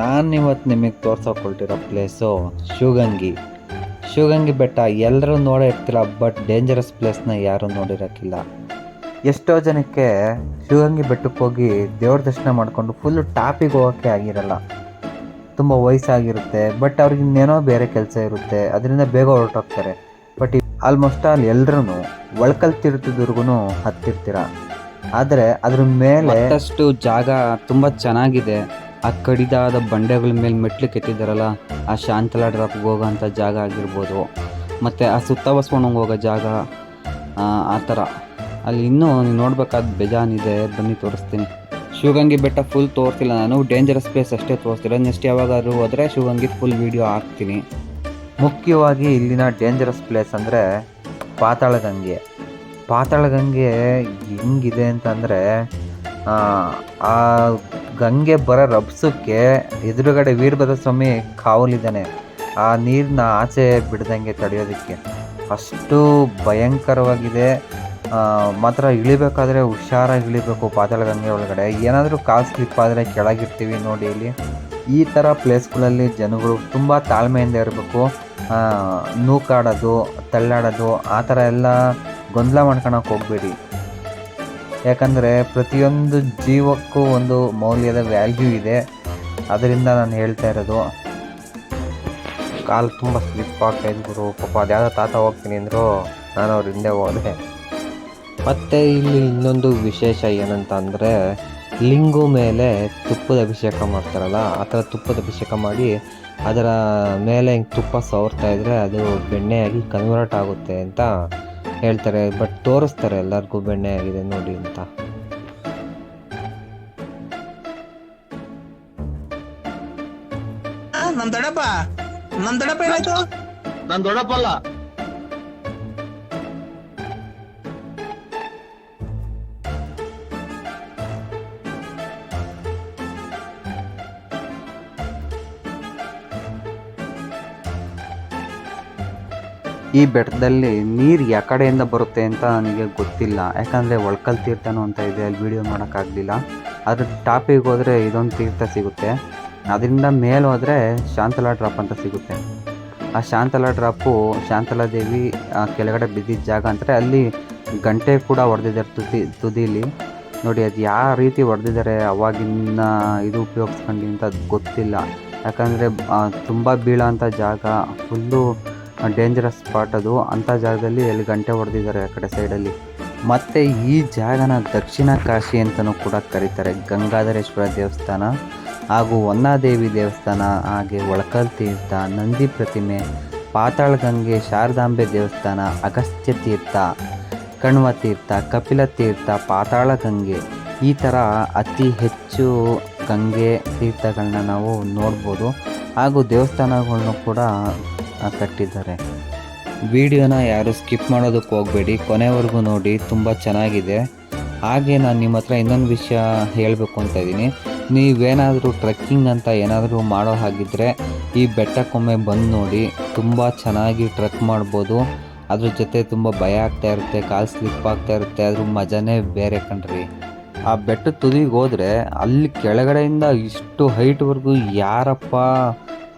ನಾನು ಇವತ್ತು ನಿಮಗೆ ತೋರ್ಸೋಕೊಳ್ತಿರೋ ಪ್ಲೇಸು ಶಿವಗಂಗಿ. ಶಿವಗಂಗಿ ಬೆಟ್ಟ ಎಲ್ಲರೂ ನೋಡೇ ಇರ್ತೀರ ಬಟ್ ಡೇಂಜರಸ್ ಪ್ಲೇಸ್ನ ಯಾರೂ ನೋಡಿರೋಕ್ಕಿಲ್ಲ. ಎಷ್ಟೋ ಜನಕ್ಕೆ ಶಿವಗಂಗಿ ಬೆಟ್ಟಕ್ಕೆ ಹೋಗಿ ದೇವ್ರ ದರ್ಶನ ಮಾಡಿಕೊಂಡು ಫುಲ್ಲು ಟಾಪಿಗೆ ಹೋಗೋಕ್ಕೆ ಆಗಿರಲ್ಲ. ತುಂಬ ವಯಸ್ಸಾಗಿರುತ್ತೆ ಬಟ್ ಅವ್ರಿಗೆ ಇನ್ನೇನೋ ಬೇರೆ ಕೆಲಸ ಇರುತ್ತೆ, ಅದರಿಂದ ಬೇಗ ಹೊರಟೋಗ್ತಾರೆ. ಬಟ್ ಆಲ್ಮೋಸ್ಟ್ ಆಲ್ ಎಲ್ಲರೂ ಒಳ್ಕಲ್ ತಿರುತ್ತಿದ್ರಿಗೂ ಹತ್ತಿರ್ತೀರ. ಆದರೆ ಅದ್ರ ಮೇಲೆ ಅಷ್ಟು ಜಾಗ ತುಂಬ ಚೆನ್ನಾಗಿದೆ. ಆ ಕಡಿದಾದ ಬಂಡೆಗಳ ಮೇಲೆ ಮೆಟ್ಲು ಕೆತ್ತಿದ್ದಾರಲ್ಲ, ಆ ಶಾಂತಲಾ ಡ್ರಾಪ್ಗೆ ಹೋಗೋಂಥ ಜಾಗ ಆಗಿರ್ಬೋದು. ಮತ್ತು ಆ ಸುತ್ತ ಬಸವಣ್ಣಂಗೆ ಹೋಗೋ ಜಾಗ, ಆ ಥರ. ಅಲ್ಲಿ ಇನ್ನೂ ನೀವು ನೋಡ್ಬೇಕಾದ ಬೇಜಾನಿದೆ ಬನ್ನಿ ತೋರಿಸ್ತೀನಿ. ಶಿವಗಂಗೆ ಬೆಟ್ಟ ಫುಲ್ ತೋರಿಸಿಲ್ಲ ನಾನು ಡೇಂಜರಸ್ ಪ್ಲೇಸ್ ಅಷ್ಟೇ ತೋರಿಸ್ತಿಲ್ಲ ನೆಕ್ಸ್ಟ್ ಯಾವಾಗಾದ್ರೂ ಹೋದರೆ ಶಿವಗಂಗೆ ಫುಲ್ ವೀಡಿಯೋ ಹಾಕ್ತೀನಿ. ಮುಖ್ಯವಾಗಿ ಇಲ್ಲಿನ ಡೇಂಜರಸ್ ಪ್ಲೇಸ್ ಅಂದರೆ ಪಾತಾಳಗಂಗೆ. ಪಾತಾಳಗಂಗೆ ಹೆಂಗಿದೆ ಅಂತಂದರೆ ಆ ಗಂಗೆ ಬರೋ ರಭಸಕ್ಕೆ ಎದುರುಗಡೆ ವೀರಭದ್ರ ಸ್ವಾಮಿ ಕಾವಲಿದ್ದಾನೆ. ಆ ನೀರನ್ನ ಆಚೆ ಬಿಡ್ದಂಗೆ ತಡೆಯೋದಕ್ಕೆ. ಅಷ್ಟು ಭಯಂಕರವಾಗಿದೆ. ಮಾತ್ರ ಇಳಿಬೇಕಾದ್ರೆ ಹುಷಾರಾಗಿ ಇಳಿಬೇಕು ಪಾತಾಳ ಗಂಗೆ ಒಳಗಡೆ. ಏನಾದರೂ ಕಾಲು ಸ್ಲಿಪ್ ಆದರೆ ಕೆಳಗಿರ್ತೀವಿ ನೋಡಿ ಇಲ್ಲಿ. ಈ ಥರ ಪ್ಲೇಸ್ಗಳಲ್ಲಿ ಜನಗಳು ತುಂಬ ತಾಳ್ಮೆಯಿಂದ ಇರಬೇಕು. ನೂಕಾಡೋದು, ತಳ್ಳಾಡೋದು, ಆ ಥರ ಎಲ್ಲ ಗೊಂದಲ ಮಾಡ್ಕೊಳಕ್ಕೆ ಹೋಗಬೇಡಿ. ಯಾಕಂದರೆ ಪ್ರತಿಯೊಂದು ಜೀವಕ್ಕೂ ಒಂದು ಮೌಲ್ಯದ ವ್ಯಾಲ್ಯೂ ಇದೆ. ಅದರಿಂದ ನಾನು ಹೇಳ್ತಾ ಇರೋದು, ಕಾಲು ತುಂಬ ಸ್ಲಿಪ್ ಆಗ್ತಾ ಗುರು. ಪಾಪ ಅದ್ಯಾವುದೋ ತಾತ ಹೋಗ್ತೀನಿ ಅಂದರು ನಾನು ಅವ್ರ ಹಿಂದೆ ಹೋದೆ. ಮತ್ತು ಇಲ್ಲಿ ಇನ್ನೊಂದು ವಿಶೇಷ ಏನಂತ ಅಂದರೆ ಲಿಂಗು ಮೇಲೆ ತುಪ್ಪದ ಅಭಿಷೇಕ ಮಾಡ್ತಾರಲ್ಲ, ಆ ಥರ ತುಪ್ಪದ ಅಭಿಷೇಕ ಮಾಡಿ ಅದರ ಮೇಲೆ ಹಿಂಗೆ ತುಪ್ಪ ಸವರ್ತಾ ಇದ್ದರೆ ಅದು ಬೆಣ್ಣೆಯಾಗಿ ಕನ್ವರ್ಟ್ ಆಗುತ್ತೆ ಅಂತ ಹೇಳ್ತಾರೆ ಬಟ್ ತೋರಿಸ್ತಾರೆ ಎಲ್ಲರಿಗೂ ಬೆಣ್ಣೆ ಆಗಿದೆ ನೋಡಿ ಅಂತ. ಆ, ನಮ್ ದೊಡ್ಡಪ್ಪ ನಮ್ ದೊಡ್ಡಪ್ಪ ಏನಾಯ್ತು? ದೊಡ್ಡಪ್ಪ ದೊಡ್ಡಪ್ಪಲ್ಲ ಈ ಬೆಟ್ಟದಲ್ಲಿ ನೀರು ಯಾವ ಕಡೆಯಿಂದ ಬರುತ್ತೆ ಅಂತ ನನಗೆ ಗೊತ್ತಿಲ್ಲ. ಯಾಕಂದರೆ ಒಳ್ಕಲ್ ತೀರ್ಥನೂ ಅಂತ ಇದೆ, ಅಲ್ಲಿ ವೀಡಿಯೋ ಮಾಡೋಕ್ಕಾಗಲಿಲ್ಲ. ಅದ್ರ ಟಾಪಿಗೆ ಹೋದರೆ ಇದೊಂದು ತೀರ್ಥ ಸಿಗುತ್ತೆ. ಅದರಿಂದ ಮೇಲೆ ಹೋದರೆ ಶಾಂತಲಾ ಡ್ರಾಪ್ ಅಂತ ಸಿಗುತ್ತೆ. ಆ ಶಾಂತಲಾ ಡ್ರಾಪು ಶಾಂತಲಾ ದೇವಿ ಕೆಳಗಡೆ ಬಿದ್ದಿದ್ದ ಜಾಗ ಅಂದರೆ ಅಲ್ಲಿ ಗಂಟೆ ಕೂಡ ಹೊಡೆದಿದ್ದಾರೆ ತುದಿ, ತುದಿಲಿ. ನೋಡಿ, ಅದು ಯಾವ ರೀತಿ ಹೊಡೆದಿದ್ದಾರೆ ಅವಾಗಿನ ಇದು ಉಪಯೋಗಿಸ್ಕೊಂಡು ಅಂತ ಗೊತ್ತಿಲ್ಲ. ಯಾಕಂದರೆ ತುಂಬ ಬೀಳೋಂಥ ಜಾಗ ಫುಲ್ಲು ಡೇಂಜರಸ್ ಸ್ಪಾಟ್ ಅದು. ಅಂಥ ಜಾಗದಲ್ಲಿ ಎಲ್ಲಿ ಗಂಟೆ ಹೊಡೆದಿದ್ದಾರೆ ಆ ಕಡೆ ಸೈಡಲ್ಲಿ ಮತ್ತು ಈ ಜಾಗನ ದಕ್ಷಿಣ ಕಾಶಿ ಅಂತಲೂ ಕೂಡ ಕರೀತಾರೆ. ಗಂಗಾಧರೇಶ್ವರ ದೇವಸ್ಥಾನ ಹಾಗೂ ಹೊನ್ನಾದೇವಿ ದೇವಸ್ಥಾನ ಹಾಗೆ ಒಳಕಲ್ ತೀರ್ಥ, ನಂದಿ ಪ್ರತಿಮೆ, ಪಾತಾಳ ಗಂಗೆ, ಶಾರದಾಂಬೆ ದೇವಸ್ಥಾನ, ಅಗಸ್ತ್ಯ ತೀರ್ಥ, ಕಣ್ವ ತೀರ್ಥ, ಕಪಿಲ ತೀರ್ಥ, ಪಾತಾಳ ಗಂಗೆ ಈ ಥರ ಅತಿ ಹೆಚ್ಚು ಗಂಗೆ ತೀರ್ಥಗಳನ್ನ ನಾವು ನೋಡ್ಬೋದು. ಹಾಗೂ ದೇವಸ್ಥಾನಗಳನ್ನು ಕೂಡ ಕಟ್ಟಿದ್ದಾರೆ ವಿಡಿಯೋನ ಯಾರು ಸ್ಕಿಪ್ ಮಾಡೋದಕ್ಕೆ ಹೋಗಬೇಡಿ, ಕೊನೆವರೆಗೂ ನೋಡಿ, ತುಂಬ ಚೆನ್ನಾಗಿದೆ. ಹಾಗೆ ನಾನು ನಿಮ್ಮ ಹತ್ರ ಇನ್ನೊಂದು ವಿಷಯ ಹೇಳಬೇಕು ಅಂತ ಇದ್ದೀನಿ. ನೀವೇನಾದರೂ ಟ್ರೆಕ್ಕಿಂಗ್ ಅಂತ ಏನಾದರೂ ಮಾಡೋ ಹಾಗಿದ್ದರೆ ಈ ಬೆಟ್ಟಕ್ಕೊಮ್ಮೆ ಬಂದು ನೋಡಿ, ತುಂಬ ಚೆನ್ನಾಗಿ ಟ್ರೆಕ್ ಮಾಡ್ಬೋದು. ಅದ್ರ ಜೊತೆ ತುಂಬ ಭಯ ಆಗ್ತಾ ಇರುತ್ತೆ, ಕಾಲು ಸ್ಲಿಪ್ ಆಗ್ತಾ ಇರುತ್ತೆ ಅದ್ರ ಮಜಾನೇ ಬೇರೆ ಕಣ್ರಿ. ಆ ಬೆಟ್ಟದ ತುದಿಗೆ ಹೋದರೆ, ಅಲ್ಲಿ ಕೆಳಗಡೆಯಿಂದ ಇಷ್ಟು ಹೈಟ್ವರೆಗೂ ಯಾರಪ್ಪ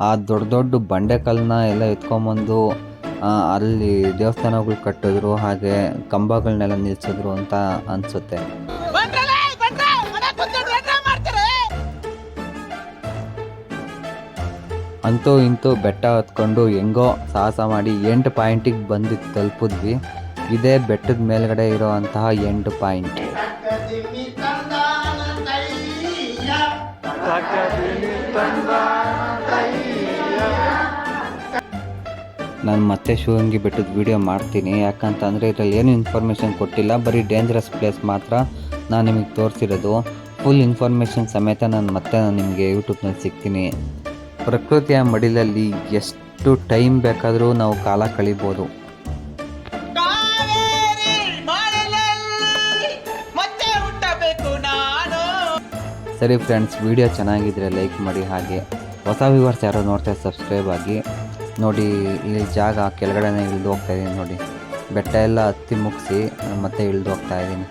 ಆ ದೊಡ್ಡ ದೊಡ್ಡ ಬಂಡೆಕಲ್ಲನ್ನ ಎಲ್ಲ ಎತ್ಕೊಂಬಂದು ಅಲ್ಲಿ ದೇವಸ್ಥಾನಗಳು ಕಟ್ಟಿದ್ರು ಹಾಗೆ ಕಂಬಗಳನ್ನೆಲ್ಲ ನಿಲ್ಸಿದ್ರು ಅಂತ ಅನಿಸುತ್ತೆ. ಅಂತೂ ಇಂತೂ ಬೆಟ್ಟ ಹತ್ಕೊಂಡು ಹೆಂಗೋ ಸಾಹಸ ಮಾಡಿ ಎಂಟು ಪಾಯಿಂಟಿಗೆ ಬಂದು ತಲುಪಿದ್ವಿ. ಇದೇ ಬೆಟ್ಟದ ಮೇಲ್ಗಡೆ ಇರೋ ಅಂತಹ ಎಂಟು ಪಾಯಿಂಟ್. ನಾನು ಮತ್ತೆ ಶಿವಂಗಿ ಬೆಟ್ಟದ ವಿಡಿಯೋ ಮಾಡ್ತೀನಿ. ಯಾಕಂತಂದರೆ ಇದರಲ್ಲಿ ಏನು ಇನ್ಫಾರ್ಮೇಷನ್ ಕೊಟ್ಟಿಲ್ಲ, ಬರೀ ಡೇಂಜರಸ್ ಪ್ಲೇಸ್ ಮಾತ್ರ ನಾನು ನಿಮಗೆ ತೋರಿಸಿರೋದು. ಫುಲ್ ಇನ್ಫಾರ್ಮೇಷನ್ ಸಮೇತ ನಾನು ಮತ್ತೆ ನಾನು ನಿಮಗೆ ಯೂಟ್ಯೂಬ್ನಲ್ಲಿ ಸಿಗ್ತೀನಿ. ಪ್ರಕೃತಿಯ ಮಡಿಲಲ್ಲಿ ಎಷ್ಟು ಟೈಮ್ ಬೇಕಾದರೂ ನಾವು ಕಾಲ ಕಳಿಬೋದು. ಸರಿ ಫ್ರೆಂಡ್ಸ್ ವಿಡಿಯೋ ಚೆನ್ನಾಗಿದ್ದರೆ ಲೈಕ್ ಮಾಡಿ ಹಾಗೆ ಹೊಸ ವ್ಯೂವರ್ಸ್ ಯಾರೋ ನೋಡ್ತಾರೆ ಸಬ್ಸ್ಕ್ರೈಬ್ ಆಗಿ ನೋಡಿ ಇಲ್ಲಿ ಜಾಗ ಕೆಳಗಡೆನೇ ಇಳಿದು ಹೋಗ್ತಾ ಇದ್ದೀನಿ ನೋಡಿ. ಬೆಟ್ಟ ಎಲ್ಲ ಹತ್ತಿ ಮುಗಿಸಿ ಮತ್ತೆ ಇಳಿದು ಹೋಗ್ತಾ ಇದ್ದೀನಿ